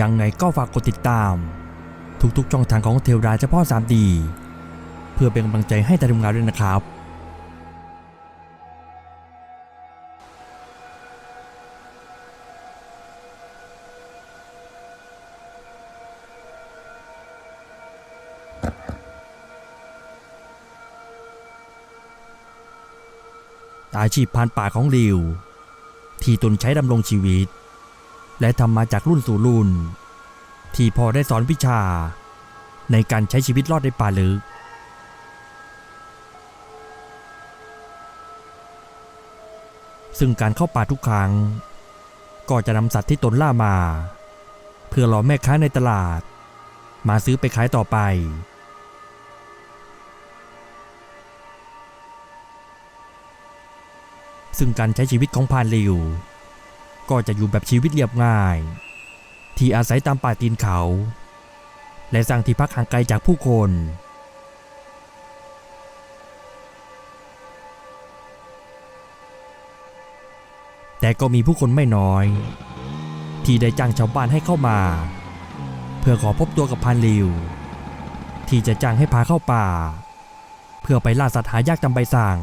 ยังไงก็ฝากกดติดตาม ทุกๆช่องทางของเทวดาเฉพาะ 3D เพื่อเป็นกำลังใจให้ทางทีมงานด้วยนะครับอาชีพพานป่าของลิว ที่ตนใช้ดำรงชีวิต และทำมาจากรุ่นสู่รุ่น ที่พอได้สอนวิชา ในการใช้ชีวิตรอดในป่าลึก ซึ่งการเข้าป่าทุกครั้ง ก็จะนำสัตว์ที่ตนล่ามา เพื่อรอแม่ค้าในตลาด มาซื้อไปขายต่อไปซึ่งการใช้ชีวิตของพานลิว ก็จะอยู่แบบชีวิตเรียบง่าย ที่อาศัยตามป่าตีนเขา และสร้างที่พักห่างไกลจากผู้คน แต่ก็มีผู้คนไม่น้อย ที่ได้จ้างชาวบ้านให้เข้ามา เพื่อขอพบตัวกับพรานลิว ที่จะจ้างให้พาเข้าป่า เพื่อไปล่าสัตว์หายากตามใบสั่ง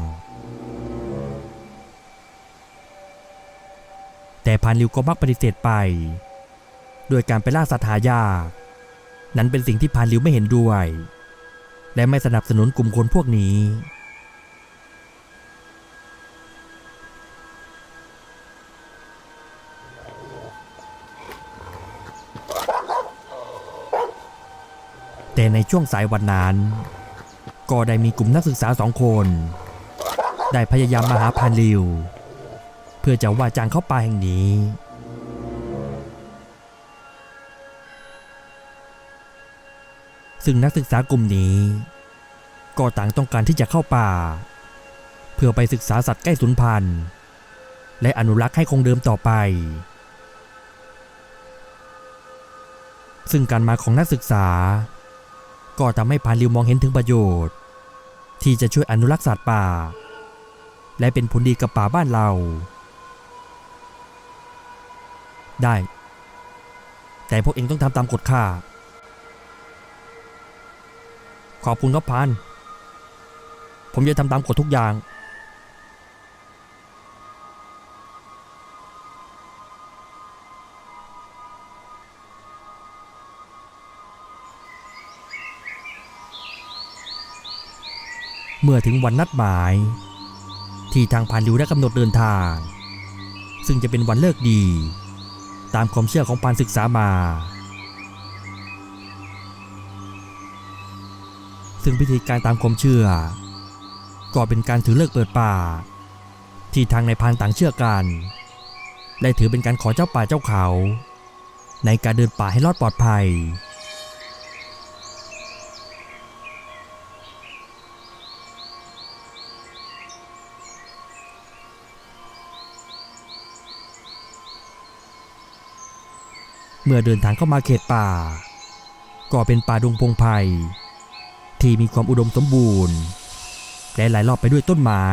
แต่พานลิวก็มักปฏิเสธไป โดยการไปล่าสัตว์หายาก นั้นเป็นสิ่งที่พานลิวไม่เห็นด้วย และไม่สนับสนุนกลุ่มคนพวกนี้ แต่ในช่วงสายวันนั้น ก็ได้มีกลุ่มนักศึกษาสองคน ได้พยายามมาหาพานลิว เพื่อจะว่าจ้างเข้าป่าแห่งนี้ ซึ่งนักศึกษากลุ่มนี้ ก็ต่างต้องการที่จะเข้าป่า เพื่อไปศึกษาสัตว์ใกล้สูญพันธุ์ และอนุรักษ์ให้คงเดิมต่อไป ซึ่งการมาของนักศึกษา ก็ทำให้พานริวมองเห็นถึงประโยชน์ ที่จะช่วยอนุรักษ์สัตว์ป่าและเป็นผลดีกับป่าบ้านเรา ได้ แต่พวกเองต้องทำตามกฎข้า ขอบคุณครับพาน ผมจะทำตามกฎทุกอย่าง เมื่อถึงวันนัดหมาย ที่ทางพานริวได้กำหนดเดินทาง ซึ่งจะเป็นวันเลิกดี ตามความเชื่อของพานศึกษามา ซึ่งพิธีการตามความเชื่อ ก็เป็นการถือเลิกเปิดป่า ที่ทางในพานต่างเชื่อกัน และถือเป็นการขอเจ้าป่าเจ้าเขา ในการเดินป่าให้รอดปลอดภัย เมื่อเดินทางเข้ามาเขตป่า ก็เป็นป่าดงพงไพ่ที่มีความอุดมสมบูรณ์และหลายรอบไปด้วยต้นไม้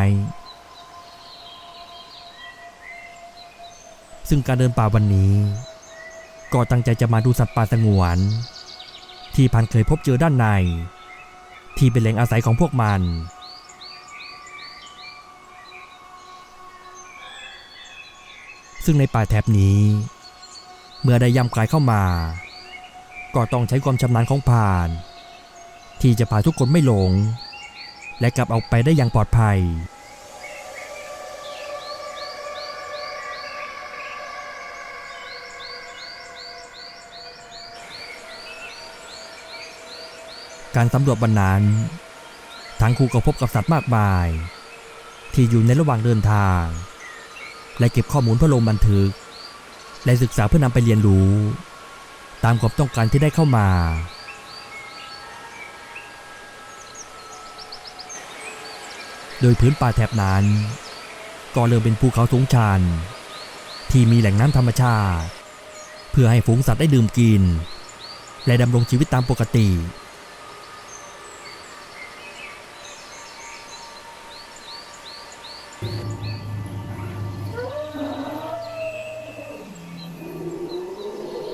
ซึ่งการเดินป่าวันนี้ ก็ตั้งใจจะมาดูสัตว์ป่าสงวน ที่พันเคยพบเจอด้านใน ที่เป็นแหล่งอาศัยของพวกมันซึ่งในป่าแถบนี้ เมื่อได้ย่ำกลายเข้ามา ก็ต้องใช้ความชำนาญของผ่าน ที่จะพาทุกคนไม่หลง และกลับออกไปได้อย่างปลอดภัย การสำรวจวันนั้นทั้งคู่ก็พบกับสัตว์มากมาย ที่อยู่ในระหว่างเดินทาง และเก็บข้อมูลเพื่อลงบันทึก และศึกษาเพื่อนำไปเรียนรู้ ตามความต้องการที่ได้เข้ามา โดยพื้นป่าแถบนั้น ก็เริ่มเป็นภูเขาสูงชัน ที่มีแหล่งน้ำธรรมชาติ เพื่อให้ฝูงสัตว์ได้ดื่มกิน และดำรงชีวิตตามปกติ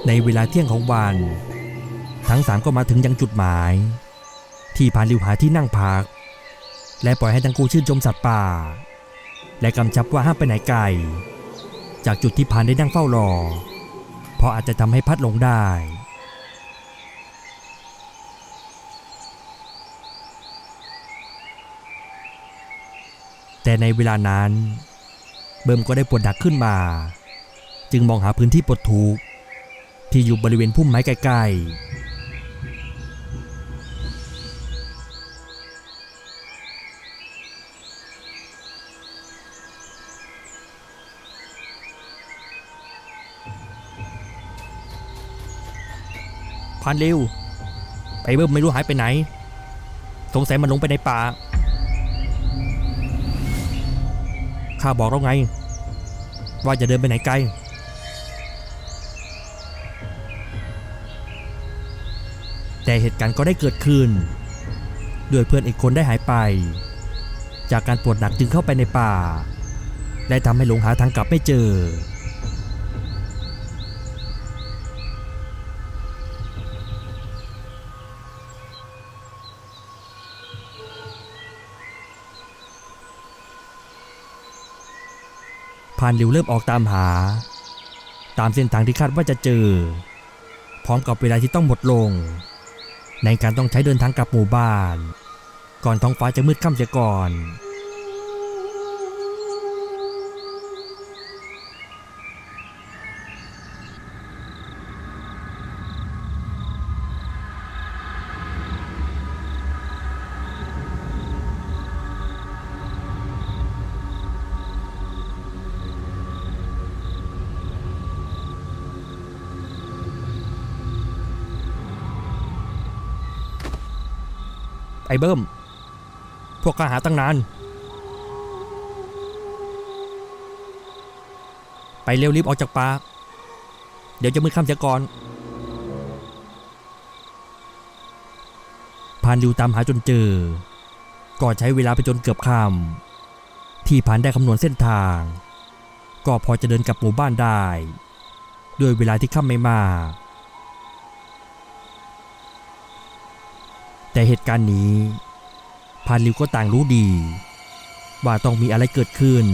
ในเวลาเที่ยงของวัน ทั้งสามก็มาถึงยังจุดหมาย ที่พานริวหาที่นั่งพัก และปล่อยให้ทั้งคู่ชื่นชมสัตว์ป่า และกำชับว่าห้ามไปไหนไกล จากจุดที่พานได้นั่งเฝ้ารอ เพราะอาจจะทำให้พัดหลงได้ แต่ในเวลานั้น เบิ่มก็ได้ปวดดักขึ้นมา จึงมองหาพื้นที่ปลดทุกข์ ที่อยู่บริเวณพุ่มไม้ใกลๆพันเร็วไปเบิ่มไม่รู้หายไปไหน สงสัยมันลงไปในป่า ข้าบอกเราไง ว่าจะเดินไปไหนไกล แต่เหตุการณ์ก็ได้เกิดขึ้น ด้วยเพื่อนอีกคนได้หายไป จากการปวดหนักจึงเข้าไปในป่าและทำให้หลงหาทางกลับไม่เจอพานริวเริ่มออกตามหา ตามเส้นทางที่คาดว่าจะเจอ พร้อมกับเวลาที่ต้องหมดลง ในการต้องใช้เดินทางกลับหมู่บ้าน ก่อนท้องฟ้าจะมืดค่ำเสียก่อน เบิ้ม พวกข้าหาตั้งนาน ไปเร็วรีบออกจากป่าเดี๋ยวจะมืดค่ำเสียก่อนพานดิวตามหาจนเจอ ก็ใช้เวลาไปจนเกือบค่ำที่พานได้คำนวณเส้นทาง ก็พอจะเดินกลับหมู่บ้านได้ ด้วยเวลาที่ค่ำไม่มาก แต่เหตุการณ์นี้พานริวก็ต่างรู้ดี ว่าต้องมีอะไรเกิดขึ้น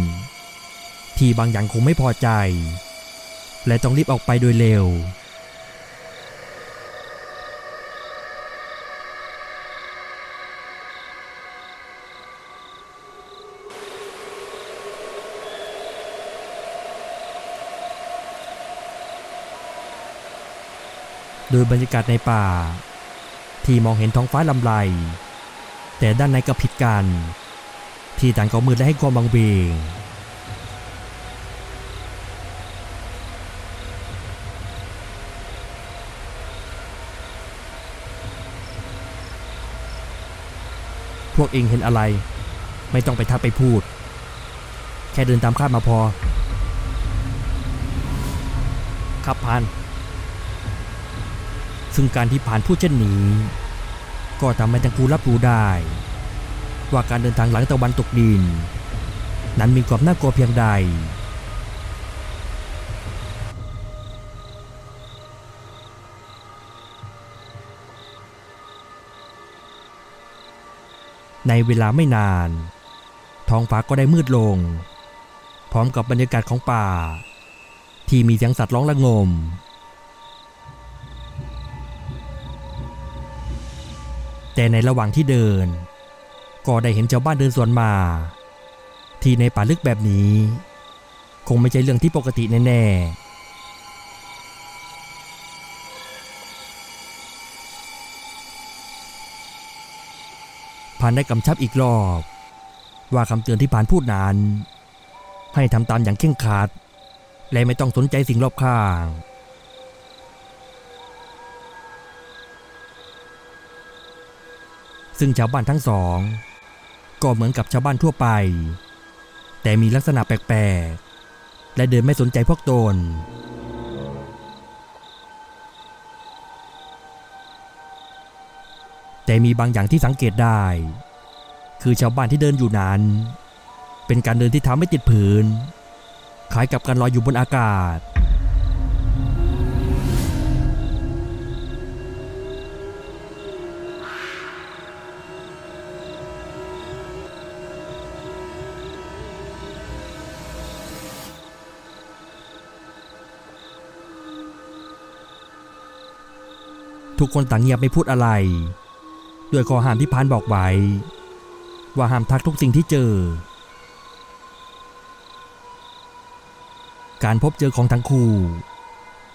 ที่บางอย่างคงไม่พอใจ และต้องรีบออกไปโดยเร็ว โดยบรรยากาศในป่า ที่มองเห็นท้องฟ้าลำไร แต่ด้านในก็ผิดกัน ที่ต่างก็มืดและให้ความบังเบงพวกเองเห็นอะไร ไม่ต้องไปทักไปพูด แค่เดินตามคาดมาพอ ครับพาน ซึ่งการที่ผ่านพูดเช่นนี้ ก็ทำให้ทั้งคู่รับรู้ได้ ว่าการเดินทางหลังตะวันตกดิน นั้นมีความน่ากลัวเพียงใดในเวลาไม่นาน ท้องฟ้าก็ได้มืดลง พร้อมกับบรรยากาศของป่า ที่มีเสียงสัตว์ร้องระงม แต่ในระหว่างที่เดิน ก็ได้เห็นชาวบ้านเดินสวนมา ที่ในป่าลึกแบบนี้ คงไม่ใช่เรื่องที่ปกติแน่ๆพานได้กำชับอีกรอบ ว่าคำเตือนที่พานพูดนั้น ให้ทำตามอย่างเคร่งครัด และไม่ต้องสนใจสิ่งรอบข้าง ซึ่งชาวบ้านทั้งสอง ก็เหมือนกับชาวบ้านทั่วไป แต่มีลักษณะแปลกๆ และเดินไม่สนใจพวกตน แต่มีบางอย่างที่สังเกตได้ คือชาวบ้านที่เดินอยู่นั้น เป็นการเดินที่เท้าไม่ติดผืนคล้ายกับการลอยอยู่บนอากาศ ทุกคนต่างเงียบไม่พูดอะไร ด้วยข้อห้ามที่พานบอกไว้ ว่าห้ามทักทุกสิ่งที่เจอ การพบเจอของทั้งคู่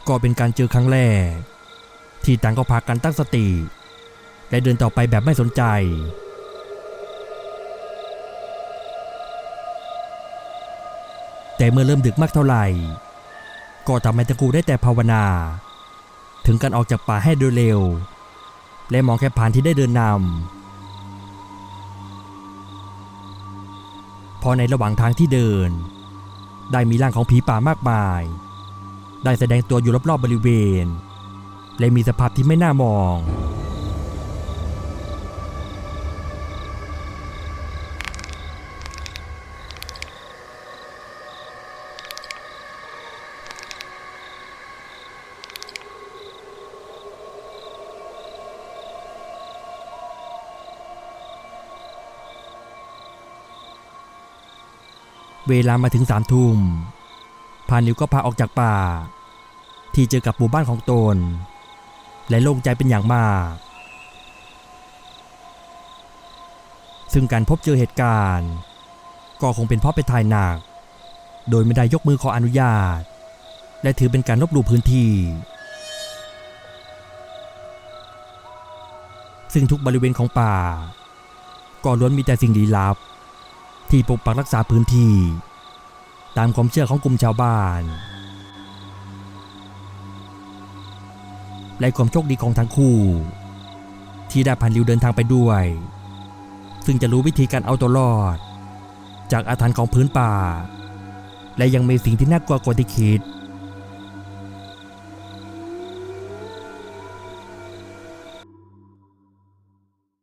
ก็เป็นการเจอครั้งแรก ที่ต่างก็พากันตั้งสติ และเดินต่อไปแบบไม่สนใจแต่เมื่อเริ่มดึกมากเท่าไหร่ ก็ทำให้ทั้งคู่ได้แต่ภาวนา ถึงการออกจากป่าให้โดยเร็ว และมองแค่ผ่านที่ได้เดินนำพอในระหว่างทางที่เดิน ได้มีร่างของผีป่ามากมาย ได้แสดงตัวอยู่รอบๆบริเวณ และมีสภาพที่ไม่น่ามอง เวลามาถึงสามทุ่มพานิวก็พาออกจากป่า ที่เจอกับหมู่บ้านของตน และโล่งใจเป็นอย่างมาก ซึ่งการพบเจอเหตุการณ์ ก็คงเป็นเพราะไปถ่ายหนัก โดยไม่ได้ยกมือขออนุญาต และถือเป็นการลบหลู่พื้นที่ ซึ่งทุกบริเวณของป่า ก็ล้วนมีแต่สิ่งลี้ลับ ที่ปกปักรักษาพื้นที่ ตามความเชื่อของกลุ่มชาวบ้าน และความโชคดีของทั้งคู่ ที่ได้พันริวเดินทางไปด้วย ซึ่งจะรู้วิธีการเอาตัวรอด จากอาถรรพ์ของพื้นป่า และยังมีสิ่งที่น่ากลัวกว่าที่คิด